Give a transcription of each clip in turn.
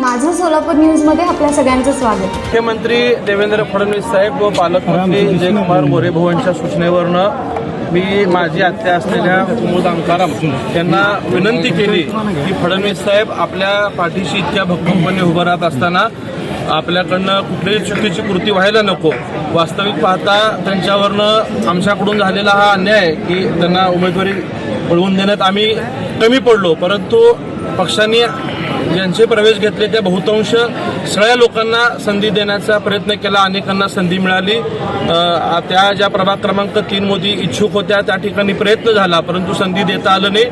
माझं सोलापूर न्यूजमध्ये आपल्या सगळ्यांचं स्वागत. मुख्यमंत्री देवेंद्र फडणवीस साहेब व पालकमंत्री जयकुमार गोरे भाऊ यांच्या सूचनेवरनं मी माझी आत्या असलेल्या कुमुद अंकाराम यांना विनंती केली की फडणवीस साहेब आपल्या पाठीशी इतक्या भक्कमपणे उभं राहत असताना आपल्याकडनं कुठलीही चुकीची कृती व्हायला नको. वास्तविक पाहता त्यांच्यावरनं आमच्याकडून झालेला हा अन्याय आहे की त्यांना उमेदवारी मिळवून देण्यात आम्ही कमी पडलो. परंतु पक्षाने ज्यांचे प्रवेश घेतले त्या बहुतांश सगळ्या लोकांना संधी देण्याचा प्रयत्न केला. अनेकांना संधी मिळाली. त्या ज्या प्रभाग क्रमांक तीन मोदी इच्छुक होत्या त्या ठिकाणी प्रयत्न झाला परंतु संधी देता आलं नाही.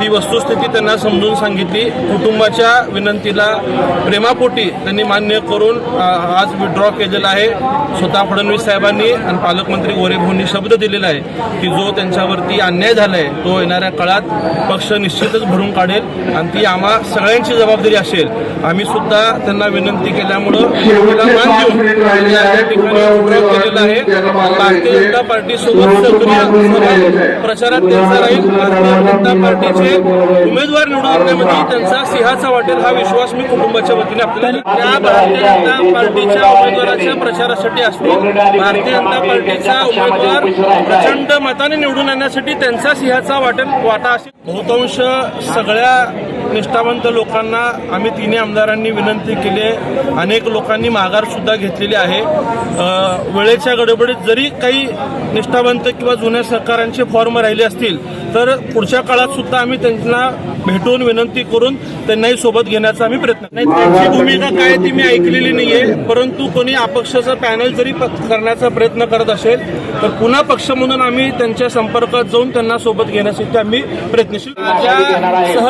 ती वस्तुस्थिती त्यांना समजून सांगितली. कुटुंबाच्या विनंतीला प्रेमापोटी त्यांनी मान्य करून आज विड्रॉ केलेला आहे. स्वतः फडणवीस साहेबांनी आणि पालकमंत्री गोरेभाऊंनी शब्द दिलेला आहे की जो त्यांच्यावरती अन्याय झालाय तो येणाऱ्या काळात पक्ष निश्चितच भरून काढेल आणि ती आम्हा सगळ्यांची जबाबदारी असेल आम्ही सुद्धा त्यांना विनंती केल्यामुळं तिला मान देऊन या ठिकाणी उपयोग केलेला आहे. भारतीय जनता पार्टी सोबत सक्रिय प्रचारात त्यांचा राहील. भारतीय जनता पार्टीचे उमेदवार निवडून त्यांचा सिंहाचा वाटेल हा विश्वास मी कुटुंबाच्या वतीने आपल्याला त्या भारतीय जनता पार्टीच्या उमेदवाराच्या प्रचारासाठी असतील भारतीय जनता पार्टीचा उमेदवार प्रचंड मताने निवडून आणण्यासाठी त्यांचा सिंहाचा वाटेल वाटा असेल. बहुतांश सगळ्या निष्ठावंत लोकांना आम्ही तिन्ही आमदारांनी विनंती केली आहे. अनेक लोकांनी माघार सुद्धा घेतलेली आहे. वेळेच्या गडबडीत जरी काही निष्ठावंत किंवा जुन्या सहकारांचे फॉर्म राहिले असतील तर पुढच्या काळात सुद्धा आम्ही त्यांना भेटून विनंती करून त्यांनाही सोबत घेण्याचा आम्ही प्रयत्न नाही त्यांची भूमिका काय ती मी ऐकलेली नाहीये परंतु कोणी अपक्षाचं पॅनल जरी करण्याचा प्रयत्न करत असेल तर पुन्हा पक्ष म्हणून आम्ही त्यांच्या संपर्कात जाऊन त्यांना सोबत घेण्यासाठी आम्ही प्रयत्नशील माझ्यासह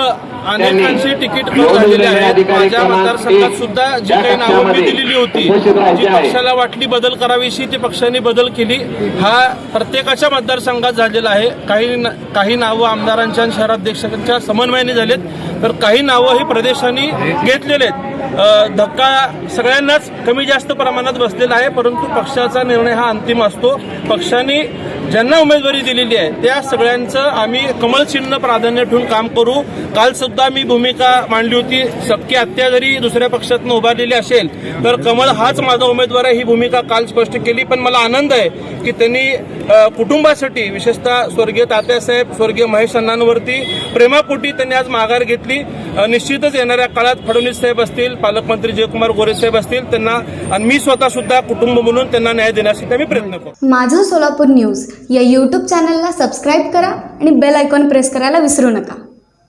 अनेकांची तिकीट कट झालेले आहेत माझ्या मतदारसंघात सुद्धा जी काही नावं मी दिलेली होती जी पक्षाला वाटली बदल करावीशी ती पक्षाने बदल केली. हा प्रत्येकाच्या मतदारसंघात झालेला आहे. काही काही नावं आमदारांच्या आणि शहराध्यक्षांच्या समन्वयाने झालेत. तर काही नावं ही प्रदेशांनी घेतलेले आहेत. धक्का सगळ्यांनाच कमी जास्त प्रमाणात बसलेला आहे परंतु पक्षाचा निर्णय हा अंतिम असतो. पक्षाने ज्यांना उमेदवारी दिलेली आहे त्या सगळ्यांचं आम्ही कमळ चिन्ह प्राधान्य ठेवून काम करू. काल सुद्धा मी भूमिका मांडली होती सबकी हत्या जरी दुसऱ्या पक्षातून उभारलेली असेल तर कमळ हाच माझा उमेदवार आहे ही भूमिका काल स्पष्ट केली. पण मला आनंद आहे की त्यांनी कुटुंबासाठी विशेषतः स्वर्गीय तात्यासाहेब स्वर्गीय महेश अण्णांवरती प्रेमापोटी त्यांनी आज माघार घेतली. निश्चितच येणाऱ्या काळात फडणवीस साहेब असतील पालकमंत्री जयकुमार गोरे साहेब असतील त्यांना आणि मी स्वतः सुद्धा कुटुंब म्हणून त्यांना न्याय देण्यासाठी आम्ही प्रयत्न करू. माझं सोलापूर न्यूज या यूट्यूब चॅनलला सबस्क्राईब करा आणि बेल आयकॉन प्रेस करायला विसरू नका.